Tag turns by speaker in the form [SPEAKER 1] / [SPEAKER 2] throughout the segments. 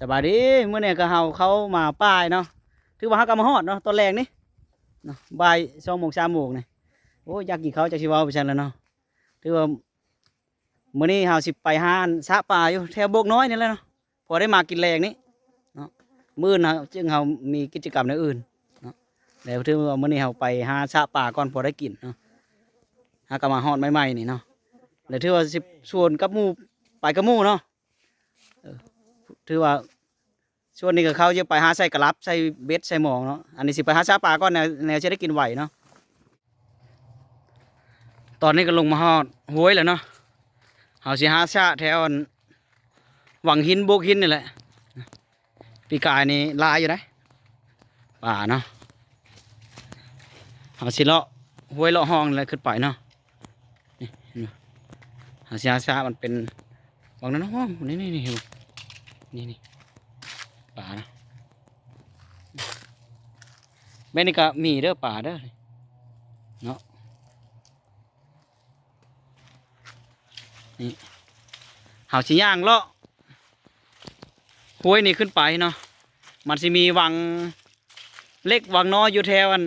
[SPEAKER 1] สบายดีเมื่อเนี่ยก็เฮาเขามาป้ายเนาะถือว่าเฮากำมาฮอดเนาะตอนแรกนี่เนาะบ่ายสองโมงสามโมงนี่โอ้ยอยากกินเขาจากชิเวาไปชันแล้วเนาะถือว่าเมื้อนี้เฮาสิไปหานสะป่าอยู่แถวโบกน้อยนี่แหละเนาะพอได้มากินแรงนี่เนาะมื้อนะจึงเฮามีกิจกรรมในอื่นเนาะแล้วถือว่าเมื้อนี้เฮาไปหาสะป่าก่อนพอได้กินเนาะหากำมาฮอดใหม่ๆนี่เนาะแล้วถือว่าสิชวนกับหมู่ไปกับหมู่เนาะ ถือว่าช่วงนี้ก็เขาจะไปหาใส่กระลับใส่เบ็ดใส่หมองเนาะอันนี้สิไปหาซาปลาก่อนแนวแนวจะได้กินไหวเนาะตอนนี้ก็ลงมาฮอดห้วยแล้วเนาะเขาสิหาซาแถวหวังหินโบกหินนี่แหละปีกายนี่ลายอยู่นะป่าเนาะเขาสิเลาะห้วยเลาะห้องอะไรขึ้นไปเนาะนี่เห็นไหมเขาสิหาซามันเป็นหวังนั้นเนาะนี่นี่นี่ นี่นี่ป่านะแม่นี่ก็มีเด้อป่าเด้อเนาะนี่เฮาสิย่างเลาะห้วยนี่ขึ้นไปเนาะมันสิมีวังเล็กวังน้อยอยู่แถวอัน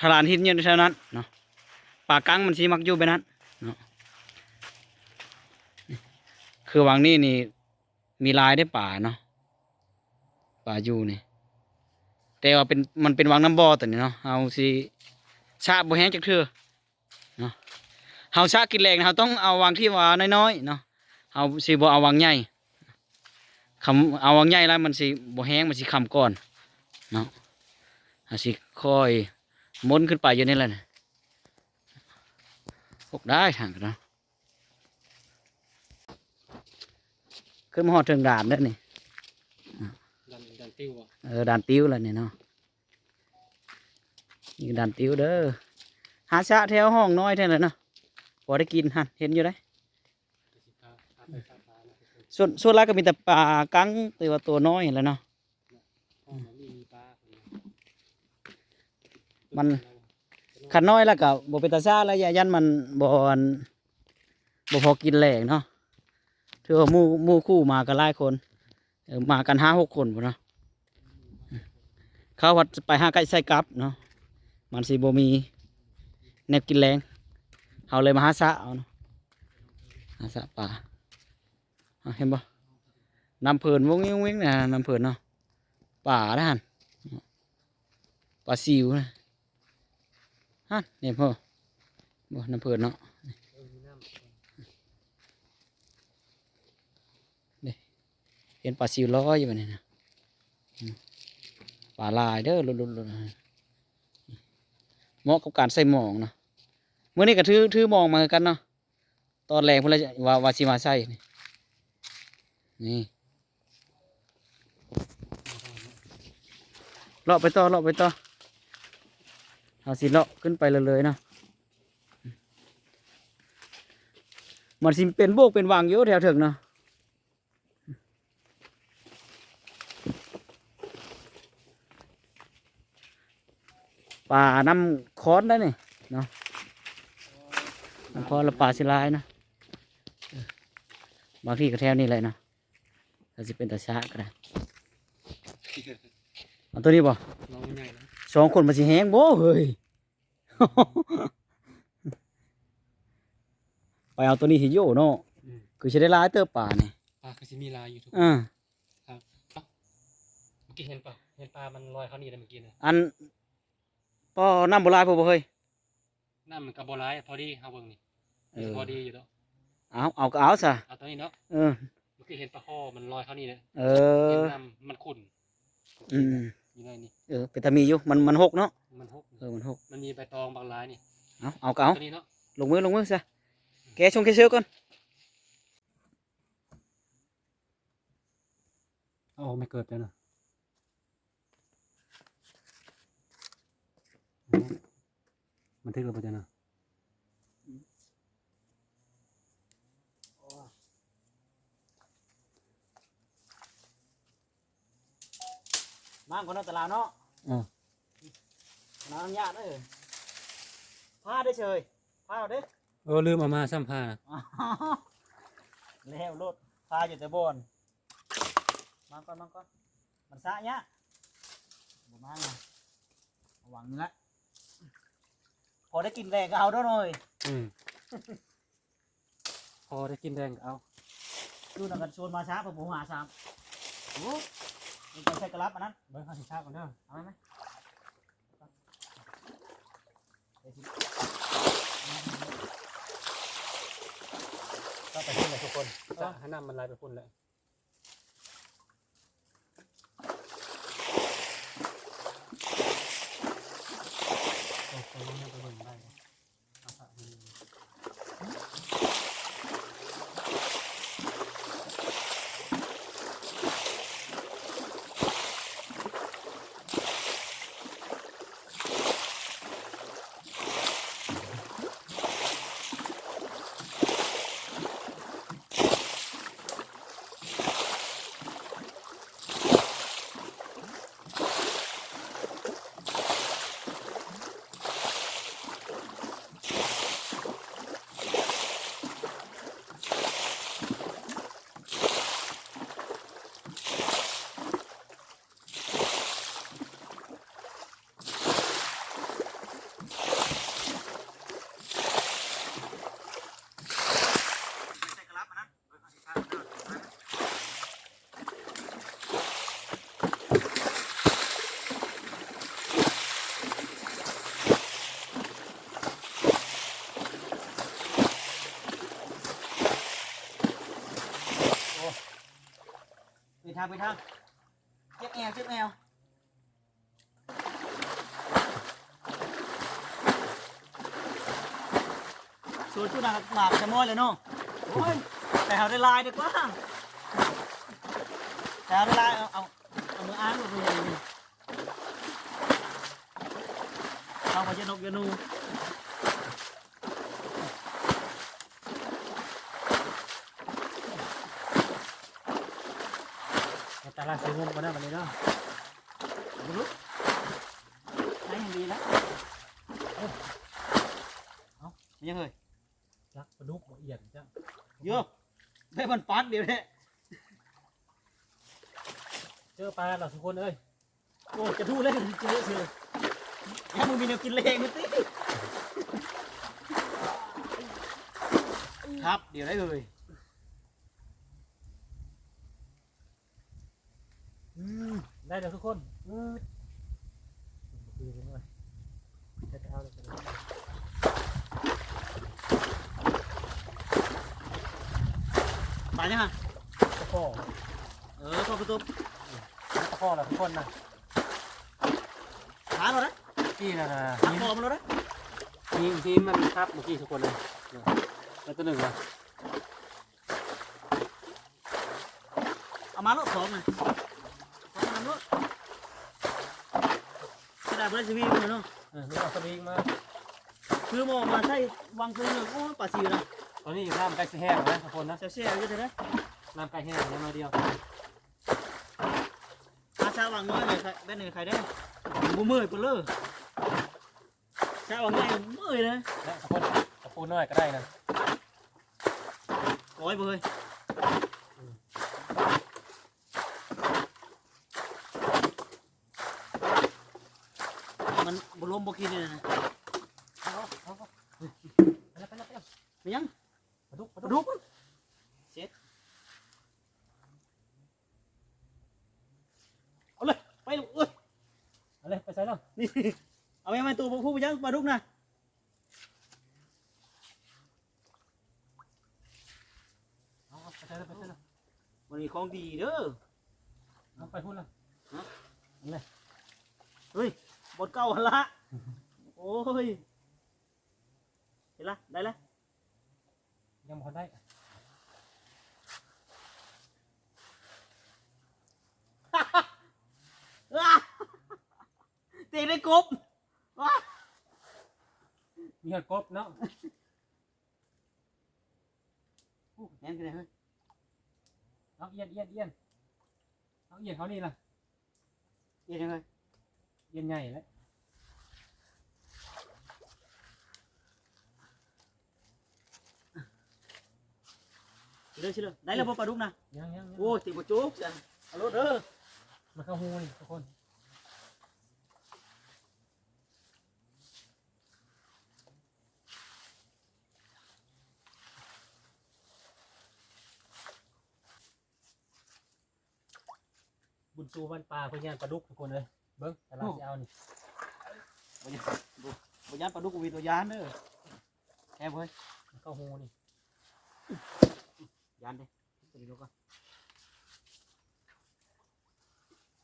[SPEAKER 1] พลานหินอยู่แถวนั้นเนาะป่ากังมันสิมักอยู่ไปนั้นเนาะคือวังนี้นี่ มีลายได้ป่าเนาะป่าอยู่นี่แต่ว่าเป็นมันเป็นวังน้ำบ่อตัวนี้เนาะเอาสิชาบ่แห้งจักเทื่อเนาะเฮาชากินแรงเฮาต้องเอาวังที่ว่าน้อยๆเนาะเฮาสิบ่เอาวังใหญ่คำเอาวังใหญ่แล้วมันสิบ่แห้งมันสิคำก่อนเนาะเฮาสิค่อยมุนขึ้นไปอยู่นี่แหละนะพกได้ทางกันเนาะ ขึ้นมาหอดเทิงด่านเด้อนี่
[SPEAKER 2] ดันดันติ้วอะ
[SPEAKER 1] เออด่านติ้วแล้วนี่เนาะนี่ด่านติ้วเด้อหาชะแถวห้องน้อยแท้เลยเนาะพอได้กินหันเห็นอยู่ได้
[SPEAKER 2] สิพาพาไปพาพานะ
[SPEAKER 1] ส่วนส่วนแรกก็มีแต่ปลากังตัวาตัวน้อยแหล้วเนาะ
[SPEAKER 2] ห้องมันมีปลาคนเดียว
[SPEAKER 1] มันขันน้อยแล้วก็บ่เป็นตาซ่าแล้วยายันมันบ่อันบ่พอกินแหลกเนาะ ถือว่ามู่มู่คู่มากันหลายคนมากันห้าหกคนพุ่เนาะเขาวัดไปห้าไก่ใส่กับเนาะมันสิบ่มีแนวกินแรงเขาเลยมาหาสระเอาเนาะหาสระป่าเห็นบ่น้ำเพิ่นวงวิ่งวิ่งนะน้ำเพิ่นเนาะป่าด้านป่าซิวนะฮะนี่พ่อบ่น้ำเพินเนาะนี่ เห็นปลาซิวลอยอยู่บัดนี่นะปลาลายเด้อลุลุๆเหมาะกับการใส่หมองเนาะเมื่อนี้ก็ถือถือหมองมาคือกันเนาะตอนแรงพิ่นเลยว่าวาสิมาใส่นี่นี่เลาะไปต่อเลาะไปต่อเอาสิเลาะขึ้นไปเลยๆเนาะมันสิเป็นโบกเป็นวางอยู่แถวถึงเนาะ ป่าน้ำค้อนได้นี่เนาะน้ำค้อนและป่าสิลายเนาะเออบางที่ก็แถวนี่เลยเนาะถ้าสิเป็นตาชะก็ได้เอาตัวนี้บ่
[SPEAKER 2] น้องใหญ่นะ
[SPEAKER 1] สองคนมันสิแห้งบ่เฮ้ยไปเอาตัวนี้หิโยเนาะ
[SPEAKER 2] อืม
[SPEAKER 1] คือจะได้ร้ายเติบป่านี่
[SPEAKER 2] ปลาคือสิมีลายอยู่ทุก
[SPEAKER 1] อ่า
[SPEAKER 2] เมื่อกี้เห็นปะเห็นปลามันลอยเข้านี่เลยเมื่อกี้นะ
[SPEAKER 1] อัน ป้อน้ำโบราณพวกบ่เฮ้ย
[SPEAKER 2] น้ำมันกระโบร้ายพอดีเอาเบิ่งนี่
[SPEAKER 1] เออ
[SPEAKER 2] พอดีอยู่แล้ว
[SPEAKER 1] เอาเอาก็เอาซะ
[SPEAKER 2] เอาตัวนี้เนาะ
[SPEAKER 1] เออ
[SPEAKER 2] เมื่อกี้เห็นปลาข้อมันลอยเข้านี่เลย
[SPEAKER 1] เอ
[SPEAKER 2] เห็น
[SPEAKER 1] อ
[SPEAKER 2] น้ำมันขุ่น
[SPEAKER 1] อืม
[SPEAKER 2] อยู่ในนี่
[SPEAKER 1] เออเป็นตามีอยู่มันมันหกเนาะ
[SPEAKER 2] มันหก
[SPEAKER 1] เออมันหก
[SPEAKER 2] มันมีใบตองบางลายนี่
[SPEAKER 1] เอาเอาก็เอา
[SPEAKER 2] ตัวนี้เนาะ
[SPEAKER 1] ลงมือลงมือซะแกชงแกเชือก่อน
[SPEAKER 2] โอ้ไม่เกิดเลยนะ มันทึกเราไปจ้ะนะ
[SPEAKER 1] มางคนเอาตลาดเนาะ
[SPEAKER 2] อ่า
[SPEAKER 1] น้ำยาเด้อพาได้เฉยพาเอาเด้อ
[SPEAKER 2] เออลืมเอามาซ้ำผ้านะ
[SPEAKER 1] แล้วรถพาอยู่แต่บอนมาก่อนมาก่อนมันซะเนี้ยบ่มาไงระวังนี่ละ พอได้กินแรงก็เอาด้วยหน่อย
[SPEAKER 2] อืมพอได้กินแดงก็เอา
[SPEAKER 1] ดูหนังกันชวนมาช้าผมหาสามโอ้ยมันใส่กระลับอันนั้น
[SPEAKER 2] เบิ้งข้าวสิชาก่อนเด้อ
[SPEAKER 1] เอาไหมไหมเดี๋ยวสิ
[SPEAKER 2] ก็ไปพุ่นเลยทุกคนจะให้น้ำมันไหลไปพุ่นเลยโอ้โหนี่ไปเบิ่งได้บ่เอาสระนี่
[SPEAKER 1] ใส่กระลับอันนั้นเดี๋ยวเอาสิช้าเด้อเอาไหมโอ้ไป ทางไปทางเจ็บแอวเจ็บแอวส่วนชุดนักหมากจะม้อยเลยเนาะโอ้ยแต่เอาได้ลายดีกว่าแต่เอาได้ลายเอาเอาเอามืออ้างกับมือนี่เอาไปเจนกเยนู
[SPEAKER 2] เอาตาลาใส่ งมก่อนนะวันนี้เนาะ
[SPEAKER 1] บุรุษใช้อย่างดีแล้วเอาเอาไม่ยังเคย
[SPEAKER 2] จักปลาดุกบ่เอียดจ้ะ
[SPEAKER 1] เยอะได้มันปัดเดี๋ยวนี้
[SPEAKER 2] เจอปลาเราทุกคนเอ้ย
[SPEAKER 1] โอ้จะดูเล่นเจอเสือยังมึงมีแนวกินเลงนะติครับเดี๋ยวได้เลย
[SPEAKER 2] อืมได้แล้วทุกคนอืดดูกันหน่อยจะเอาเลยจะเอา
[SPEAKER 1] ไปยังไง
[SPEAKER 2] ตะข้อ
[SPEAKER 1] เออพอประตู
[SPEAKER 2] ตะข้อเราทุกคนนะ
[SPEAKER 1] ขาเรานะ
[SPEAKER 2] นี่นะนะ
[SPEAKER 1] ขาคอมันเรานะ
[SPEAKER 2] ทีมทีมมันครับเมื่อกี้ทุกคนเลยเนี่ยแล้วตัวหนึ่งนะ
[SPEAKER 1] เอามาลูกสองนะเอามาลูก กระดาษเบรสวีมันเนาะ
[SPEAKER 2] เออนี่เอาสวิงมา
[SPEAKER 1] คือมองมาใช่วางปืนเลยโอ้ปลาซิวนะ
[SPEAKER 2] ตอนนี้น้ำใกล้จะแห้งแล้วนะทุกคนนะ
[SPEAKER 1] เสียเสียอยู่เถอะนะ
[SPEAKER 2] น้ำใกล้แห้งแล้วมาเดียว
[SPEAKER 1] อาชาวางน้อยเลยใครได้หนึ่งใครได้บูมือไปเลยชาวางน้อยมือเลย
[SPEAKER 2] และทุกคนตะปูน้อยก็ได้นะ
[SPEAKER 1] โอ้ยเบย บลมบกินเลยนะ
[SPEAKER 2] เอาเอาเอาไปแล้วไปแล้วไปแล้ว
[SPEAKER 1] มันยัง
[SPEAKER 2] ปลาดุกปลา
[SPEAKER 1] ปลา
[SPEAKER 2] ดุก
[SPEAKER 1] ดุกเสร็จเอาเลยไปลูกเอ้ย
[SPEAKER 2] เอาเลยไปใส่แล้ว
[SPEAKER 1] นี่เอาไปมาตัวผู้ไปยังปลาดุกนะ
[SPEAKER 2] เอาเอาไปใส่แล้วไปใส่แล้ว
[SPEAKER 1] มันมีของดีเด้อ
[SPEAKER 2] เอาไปพุ่นแล้ว
[SPEAKER 1] เฮ้ยบทเก่าหั่นละ โอ้ย เห็นละ ได้ละ
[SPEAKER 2] ยังพอได้
[SPEAKER 1] อ้าเตะได้กบว้า
[SPEAKER 2] มีเห็ดกบเนาะ
[SPEAKER 1] อู้แน่นกันเลยเฮ้ย
[SPEAKER 2] เอาเอียนเอียนเอียนเอาเอียนเขานี่ล่ะ
[SPEAKER 1] เอียนยังไง
[SPEAKER 2] เอียนใหญ่แล้ว
[SPEAKER 1] เดี๋ยวชิเลยได้แล้วบ่ปลาดุกนะ
[SPEAKER 2] ยังยัง
[SPEAKER 1] โอ้ติดบ่จุกจ้ะเอารถเด้อ
[SPEAKER 2] มันเข้าหูนี่ทุกคนบุญชูบ้านปลาเพื่อนย่านปลาดุกทุกคนเลยเบิ้งแต่เราจะเอานี่
[SPEAKER 1] บ่ยานบ่ยานปลาดุกก็มีตัวยานเด้อแอบเว้ย
[SPEAKER 2] เข้าหูนี่
[SPEAKER 1] ยานเด้ตัวนี้ดูก่อน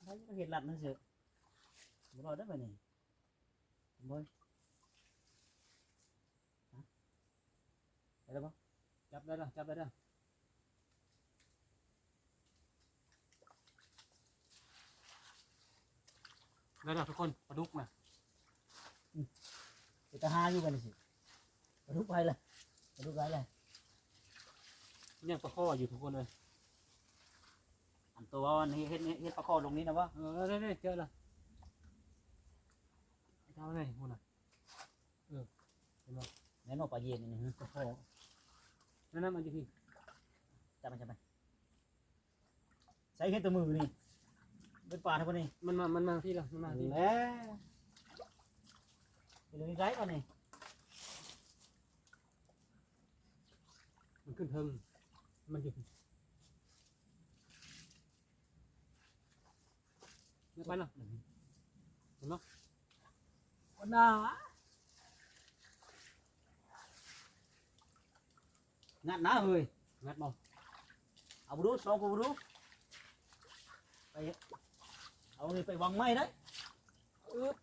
[SPEAKER 1] ได้ก็เห็นหลัดนั่นเสือะบ่รอดได้อไปนี่บ่ยฮะได้แล้วบ่
[SPEAKER 2] จับได้แล้วจับได้แล้วได้แล้วทุกคนปลาดุกนะ
[SPEAKER 1] ไปตาหาอยู่กันนี่สิปลาดุกไปเลยปลาดุกไปเลย
[SPEAKER 2] ยังปลาข้ออยู่ทุกคนเลย
[SPEAKER 1] อันตัวว่าวันนี้เฮ็ดเฮ็ดเฮ็ดปลาคอลงนี้นะวะ
[SPEAKER 2] เออได้ได้เจอแล้วเท่าไหร่พูดน่ะ
[SPEAKER 1] แน่นอนปลาเย็นนี่ฮะปลาคอ
[SPEAKER 2] นั่นนั่นมันอยู่ที่
[SPEAKER 1] จับมันจับมันใช้แค่ตัวมือนี่เป็นปลาทั้งหมดนี่
[SPEAKER 2] มันมามันมาที่ละมันมาที่
[SPEAKER 1] แล้วเป็นเรื่องไรก่อนนี่
[SPEAKER 2] มันขึ้นเทิง มันอยู่เนี่ยไปแล้ว
[SPEAKER 1] วันน่างัดหน้าเฮ้ย
[SPEAKER 2] งัดมอง
[SPEAKER 1] เอาบุรุษลองบุรุษไปเอานี่ไปวางไม้ได้อึ๊บ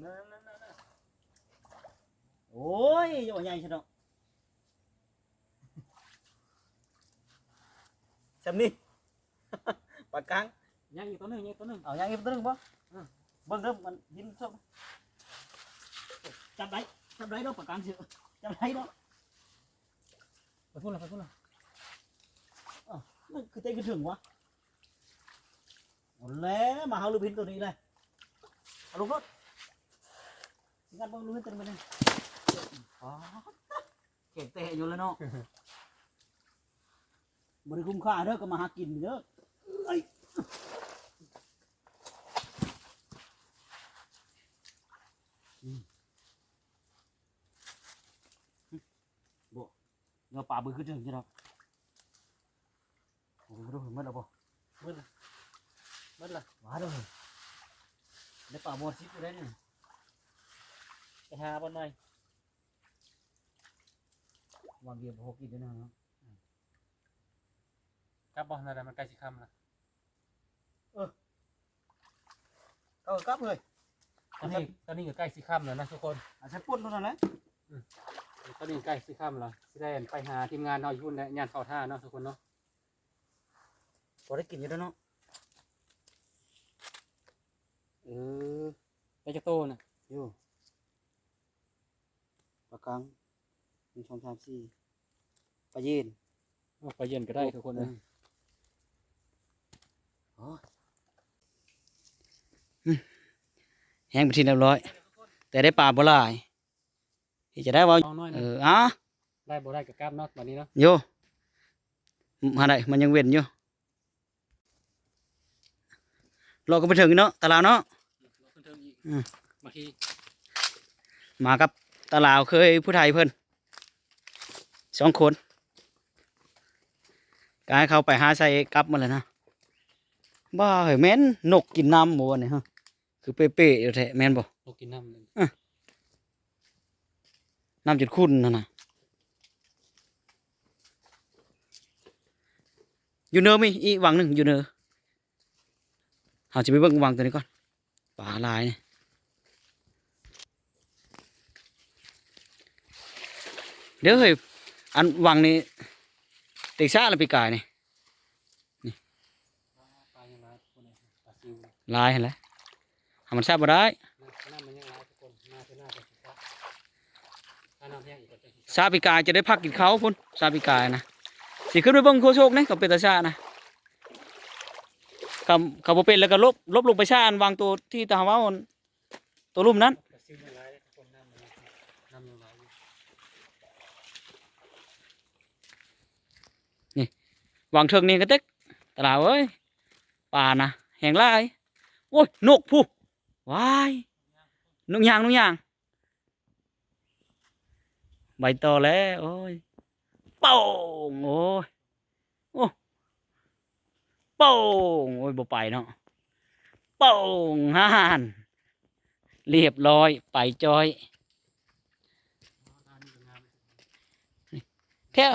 [SPEAKER 1] นั่นนั่นนั่นนั่นโอ้ยอย่าว่าใหญ่ใช่ดอก จำนี่ ปากกลาง
[SPEAKER 2] ยังอีกตัวหนึงยังอีกตัวหนึง
[SPEAKER 1] เอาอย่างนี้ตัวหนึงบ่
[SPEAKER 2] อืม
[SPEAKER 1] เบิ่งเริ่มมันหินส้มจับได้จับได้ดอกปากกลางเสือจับได้ดอก
[SPEAKER 2] ไปพูดละไปพูดละ
[SPEAKER 1] มันคือเต้ขึ้นถึงวะเอาแล้วมาเอาลูกพินตัวนี้เลยเอาลงรถสิงัดเบิ่งลูกพินตัวนี้ไปเลยอ๋อเก่งเตะอยู่แล้วเนาะ บริคุ้มค่าเด้อก็มาหากินเด้อเอ้ยอืมบ่เงาป่าบือขึ้นถึงใช่ไหมโอ้โหดูเห็นมั้ยล่ะบ่
[SPEAKER 2] มืดละมืดละ
[SPEAKER 1] ว้าเลยในป่าบอซิปอยู่ได้เนี่ย
[SPEAKER 2] ไปหาบนหน่อย วา
[SPEAKER 1] งเกียร์หกกินด้วยนะครับ
[SPEAKER 2] กลับบ่นั่นแหละมันใกล้สิค่ำละ
[SPEAKER 1] เอากลับเลย
[SPEAKER 2] ตอนนี้ตอนนี้ก็ใกล้สิค่ำแล้วนะทุกคน
[SPEAKER 1] อาใช้ปุ่นเท่านั้นแหละ
[SPEAKER 2] ตอนนี้ใกล้สิค่ำแล้วสิได้ไปหาทีมงานเฮาอยู่ในงานเข้าท่าเนาะทุกคนเนาะ
[SPEAKER 1] พอได้กินอยู่แล้วเนาะ
[SPEAKER 2] เออไปจะโตน่ะ
[SPEAKER 1] อยู่ปลากลางหนึ่งสองสามสี่ปลาเย็น
[SPEAKER 2] เอาไปเย็นก็ได้ทุกคนเลย
[SPEAKER 1] โอ้ยอืม แห้งไปทีเรียบร้อย แต่ได้ปลาบ่หลายที่จะได้ว่า
[SPEAKER 2] เอาน้อย
[SPEAKER 1] เอ
[SPEAKER 2] นะ
[SPEAKER 1] ออะ
[SPEAKER 2] ได้บ่ได้กับกล้ามเนาะวันนี้เนาะ
[SPEAKER 1] โยมาได้มันยังเว้นอยู่รอก็ไปถึงเนาะตลาดเนาะอืม
[SPEAKER 2] บางที
[SPEAKER 1] มากับตาลาวเคยผู้ไทยเพิ่นสองคนกายเขาไปหาใส่กลับมาเลยนะ บ้าเหยแม่นนกกินน้ำหมดเนี่ยฮะคือเป๊ะๆอยู่แท้แม่นบ่
[SPEAKER 2] เรากินน้ำเลย
[SPEAKER 1] น้ำจุดขุ่นนั่นน่ะอยู่เนอมีอีกวังหนึ่งอยู่เนอเราจะไปเบิ่งวังตัวนี้ก่อนปลาลายเนี่ยเดี๋ยวเฮ้ยอันวังนี้เต็กซ่าละปีกายนี่
[SPEAKER 2] ปลายังร้ายทุกคนเลยปลาซิว
[SPEAKER 1] ลายเห็นแล้วหามันทราบบ่ได้
[SPEAKER 2] น้ำมันยังร้ายทุกคนหน้าเป็นหน้าเป็นสีฟ้าถ้าน้ำแห้งอีกก็จะสี
[SPEAKER 1] ซาปีกายจะได้พักกินเขาพุ่นซาปีกายนะสิขึ้นไปเบิ่งโคโชคนี่กับเป็นตาชานะคำคำบ่เป็นแล้วก็ลบลบลงไปชาอันวางตัวที่ตาเว้าอันตัวลุ่มนั้น
[SPEAKER 2] นน้ำมันยังน้ำยังร้ายอยู่
[SPEAKER 1] วางเทิงนี่ก็เต็กตลาดเอ้ยป่านะแหงหลาย โอ้ยนกผู้ว้ายนกยางนกยางใบตอแล้ว โอ้ยป่งโอ้ยโอ้ป่งโอ้ยบ่ไปเนาะป่งฮ่านเรียบร้อย ไปจอยแท้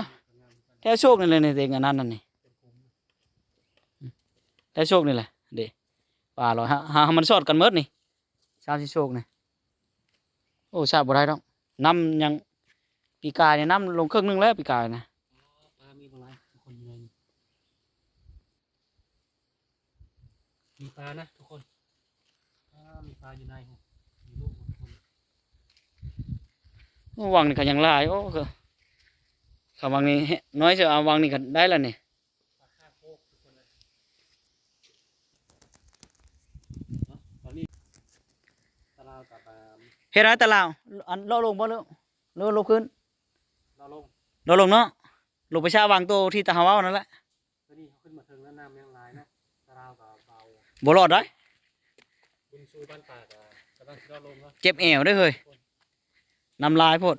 [SPEAKER 1] แท้โชคนี่เลยในเต็งอันนั้นนั่นนี่แท้โชคนี่แหละ ป่าลอยฮะหามันสอดกันเมดนี่ชาติโชคนี่โอ้ชาติบ่ได้ดอกน้ำยังปีกายเนี่ยน้ำลงครึ่งหนึงแล้วปีกายนะ
[SPEAKER 2] ปลามีปลาไหลทุกคนอยู่ในนี้มีปลานะทุกคนอ่ามีปลาอยู่ในนี่มีลูกทุกคน
[SPEAKER 1] โอ้วังนี่ก็ยังหลายโอ้ก็ข้าวังนี่น้อยจะเอาวังนี่ก็ได้แล้วนี่
[SPEAKER 2] ปลาข้าวโพกทุกคนเลยเนาะตอนนี้ตะลาวกับอ่า
[SPEAKER 1] เฮ็ดไรแต่ลาวอันเลาะลงบ่เลอะเลอะลงขึ้น
[SPEAKER 2] เราลง
[SPEAKER 1] เลาะลงเนาะลงไปชาวางโตที่ตะหาเว้านั่นแหละ
[SPEAKER 2] แล้วนี่เขาขึ้นมาเทิงแล้วน้ำยังหลายนะตะลาวกับเบา
[SPEAKER 1] บ่รอดได้
[SPEAKER 2] บุญชูบ้านปากอะกำลังสิเราลงแล้ว
[SPEAKER 1] เจ็บแอวได้อเฮ้ยน้ำลายโพด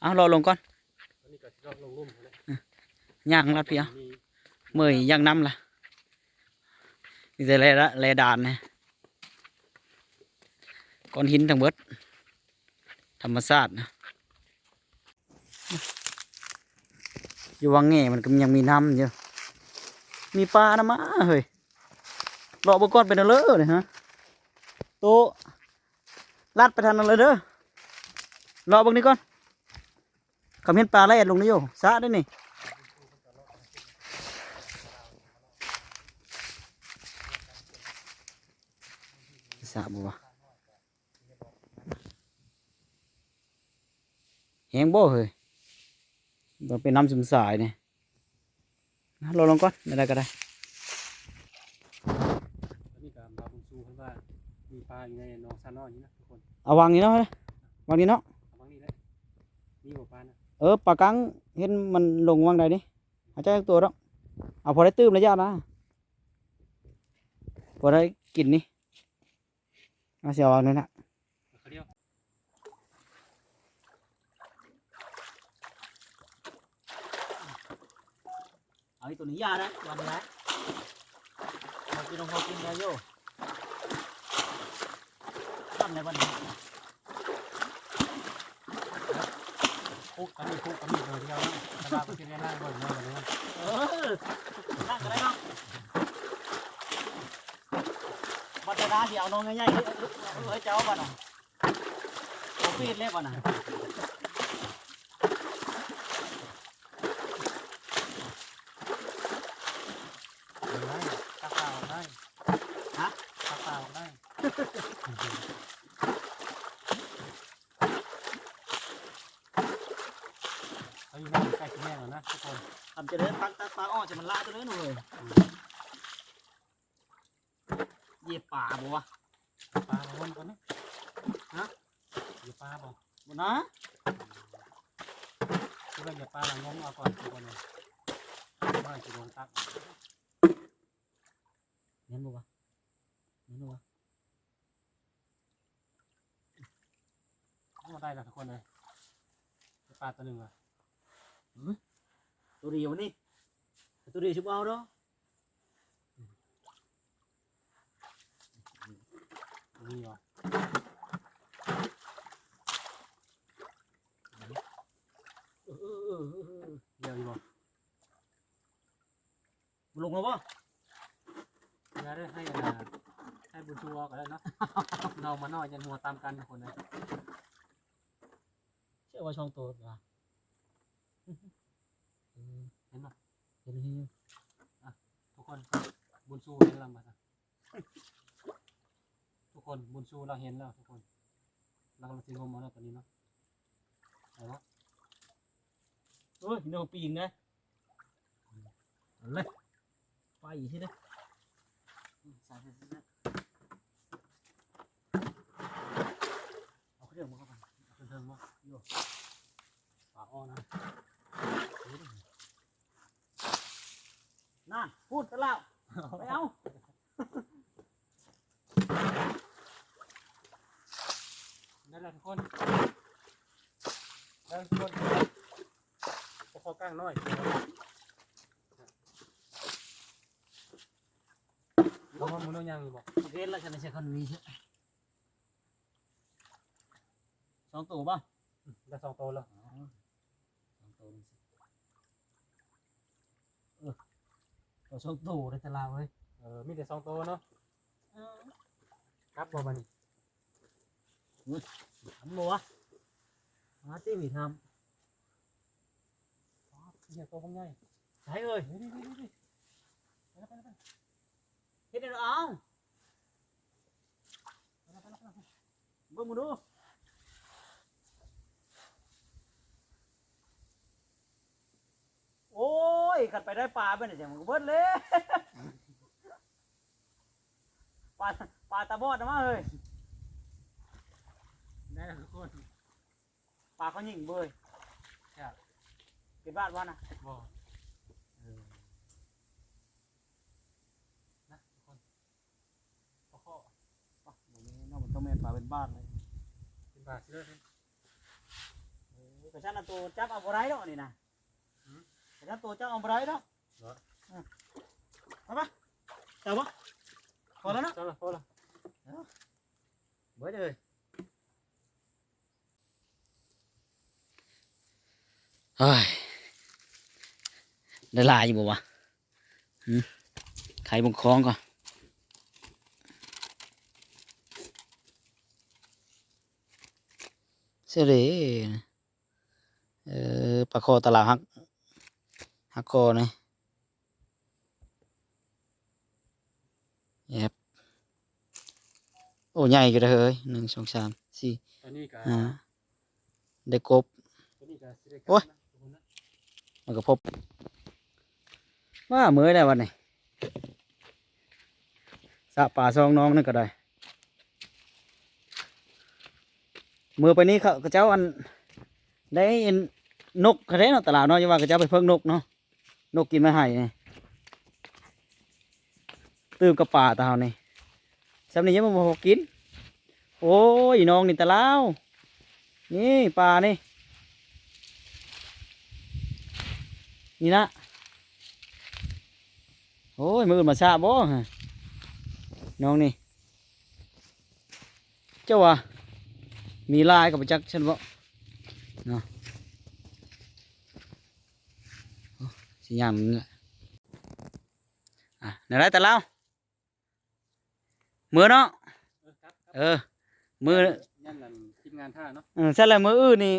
[SPEAKER 1] เอารอลงก่อน
[SPEAKER 2] ตอนนี้ก็สิเราลงลุ่มแล้ว
[SPEAKER 1] ย่างลัดพี่เอา
[SPEAKER 2] มี
[SPEAKER 1] เมื่อยย่างน้ำล่ะมีแต่แลละแลดานนะ ก้อนหินทั้งเบิด ธรรมชาตินะ อยู่วังแง่มันก็ยังมีน้ำอยู่ มีปลานะมาเฮ้ยรอบก้อนเป็นอะเลยฮะโตลัดไปทันอะไรเด้อรอบางนี้ก่อนคำเห็นปลาไหลลงนี่โยสะได้นี่สระบัว แหงบ่เฮ้ยมันเป็นน้ำซึมสายเนี่ยเราลงก่อนไม่ได้ก็ได้
[SPEAKER 2] ตอนนี้ก็มาบุญชูเพิ่นว่ามีปลาอยู่ในหนองซาน้อยนี่นะทุกคน
[SPEAKER 1] เอาวางนี้เนาะวางนี้เนาะ
[SPEAKER 2] เอาบางนี่แหละมีบ่ปลานะ
[SPEAKER 1] เออปลากังเห็นมันลงวางใดนี่อาจจะตัวดอกเอาพอได้ตื้มระยะนะพอได้กินนี่เอาเสียวางนี่นะ
[SPEAKER 2] เขาเรียก
[SPEAKER 1] เอาตัวนี้ยาได้วันนี้นะเรากินลงเขากินได้โย่ทำในวันนี้
[SPEAKER 2] คุกอันนี้คุกอันนี้เลยที่เราตะลาวก็สิได้นั่งบ่อยเลยแบบนี้
[SPEAKER 1] เออนั่งก็ได้เนาะบัตรดาที่เอาน้องง่ายๆเฮ้ยเฮ้ยเจ้าบ้านอะโอ้ปีดเล็บบ้านอะ
[SPEAKER 2] ได้ตักปลาออกได้
[SPEAKER 1] ฮะ
[SPEAKER 2] ตักปลาออกได้เขาอยู่นั่นใกล้ที่แม่แล้วนะทุกคน
[SPEAKER 1] ทำจะเดินปักตาปลา อ้อจะมันละตัวนี้หน่อยเหยียบป่าบ่วะ
[SPEAKER 2] ปลามาวนก่อนนะฮะอย่าปลาบอก
[SPEAKER 1] บ่นะ
[SPEAKER 2] คือว่าอย่าปลาหลังงมเอาก่อนทุกคนเลยว่าจะลงตัก
[SPEAKER 1] เห็นบ่วะเห็นบ่วะ
[SPEAKER 2] เอาได้แล้วทุกคนเลยปลาตัวหนึ่งอะ
[SPEAKER 1] ตัวเดียวนี่ ตัวเดียวชิบเอาเนาะ
[SPEAKER 2] นี่เหรอ
[SPEAKER 1] เดี๋
[SPEAKER 2] ยวดีบ่
[SPEAKER 1] บ่ลงแล้วบ่
[SPEAKER 2] อย่าได้ให้อ่าให้บุญชูออกกันแล้วเนาะเรามานอยยันหัวตามกันทุกคนเลย
[SPEAKER 1] เชื่อว่าช่องตัวว่ะ
[SPEAKER 2] เห็นปะ
[SPEAKER 1] เห็นเห็น
[SPEAKER 2] ทุกคนบุญชูเห็นแล้วมาทุกคนบุญชูเราเห็นแล้วทุกคนเรากำลังสิงมเอาแล้วตอนนี้เนาะไหนวะ
[SPEAKER 1] เอ้ยเดี๋ยวปีงนะเอาเลยไปอีกทีเด้ออืมใส่ใส่ใส่ใส่เอาเครื่องมาเข้าไป
[SPEAKER 2] เอาเทิงๆวะโยปลาอ้อนะ
[SPEAKER 1] นั่นพูดกันแล้วไปเอา
[SPEAKER 2] ได้แล้วทุกคนได้แล้วทุกคนพอเข้ากลางน้อยลองมามึงต้องยังอยู่บอก
[SPEAKER 1] โอเคแล้วฉันจะใช้คนนี้ใช่สองตัวป่ะ
[SPEAKER 2] ได้สองตัวแล้ว
[SPEAKER 1] สองตัวนี่สิเออ ตัวสองตัวในตลาดเว้ย
[SPEAKER 2] เออมีแต่สองตัวเนาะกลับบ่มานี่
[SPEAKER 1] ทำบัวมาที่มีท
[SPEAKER 2] เหี้ยตัวผมใหญ่ำ
[SPEAKER 1] ใช่เลย
[SPEAKER 2] นี่นี่นี่นี่ไปแล้วไปแล้วไป
[SPEAKER 1] เฮ็ดได้เอา
[SPEAKER 2] แล้วไปแล้วไปแล้ว
[SPEAKER 1] เบิ่งมาดู โอ้ยขัดไปได้ปลาไปไหนเสียมันก็เบิดเลยปลาปลาตาบอดนะมาเฮ้ย
[SPEAKER 2] ได้แล้วทุกคน
[SPEAKER 1] ปลาเขายิงเบย
[SPEAKER 2] ครับ
[SPEAKER 1] เป็นบ้านวะนะ
[SPEAKER 2] บ่นะทุกคนพอข้อ
[SPEAKER 1] ปะเดี๋ยวนี้น้องมันต้องแม่นปลาเป็นบ้านเลย
[SPEAKER 2] เป็นบาทสิเลย
[SPEAKER 1] เออกระชั้นเอาตัวจับเอาบ่ไรเนาะนี่นะ
[SPEAKER 2] หืม
[SPEAKER 1] กระชั้นตัวจับเอาบ่ไรเนาะ
[SPEAKER 2] เหรอ
[SPEAKER 1] เออเอาปะจับปะพอแล้วเนาะ
[SPEAKER 2] เจ้าละพอละ
[SPEAKER 1] เบิดเลยเฮ้ยได้ลายอยู่บ่วะหืมไข่บงคล้องก่อนเสียเลยเออปลาคอตลาดฮัก ฮักคอนี่แอบโอ้ใหญ่กันเลยเฮ้ยหนึ่งสองสามสี่
[SPEAKER 2] ตัวนี้ก็
[SPEAKER 1] ห้าได้กบโอ้ยมันก็พบว่าเมื่อได้วันนี้สะป่าซองน้องนั่นก็ได้มือไปนี้เขาเขาเจ้าอันได้นกเขาได้เนาะตลาดเนาะอย่าว่าเขาเจ้าไปเพิ่งนกเนาะ นกกินมาให้นี่ตื่มกับป่าตาเฮานี่สำนี้ยังบ่พอกิน โอ้ยน้องนี่ตะล้าวนี่ป่านี่ นี่นะโอ้ยมือมาซาบ่ะน้องนี่ เจ้าวะมีลายกับประจักษ์ฉันบ่เนาะ อ้สิยามนี่แหละอะไหนไรแต่เล่ามือเนาะ
[SPEAKER 2] เออครับครับ
[SPEAKER 1] เออมือ
[SPEAKER 2] ยันนั่นทีมงานท่าเนาะ
[SPEAKER 1] เออเสร็จแล้วมืออื่นนี่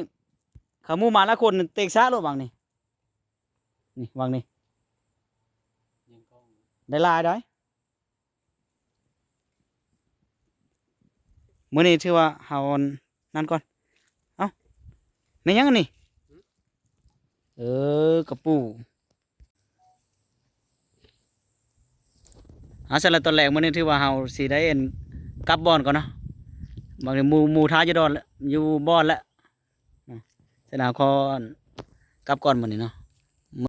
[SPEAKER 1] เขาหมูมาละคนเตกซ่าโลดบางนี่นี่วางนี่
[SPEAKER 2] ยิงกล้อง
[SPEAKER 1] ได้ลายได้มื้อนี้ถือว่าเฮานั่นก่อน เอ้าแม่นยังอันนี่ เออกระปู อาสละตอนแรกมันนี่ถือว่าเฮาสีได้เอ็นกับบอนก่อนเนาะบางทีมูมูท้าอยู่ดอนแล้วอยู่บอนแล้วสร็จแล้วขอกลับก่อนมื้อนี้เนาะ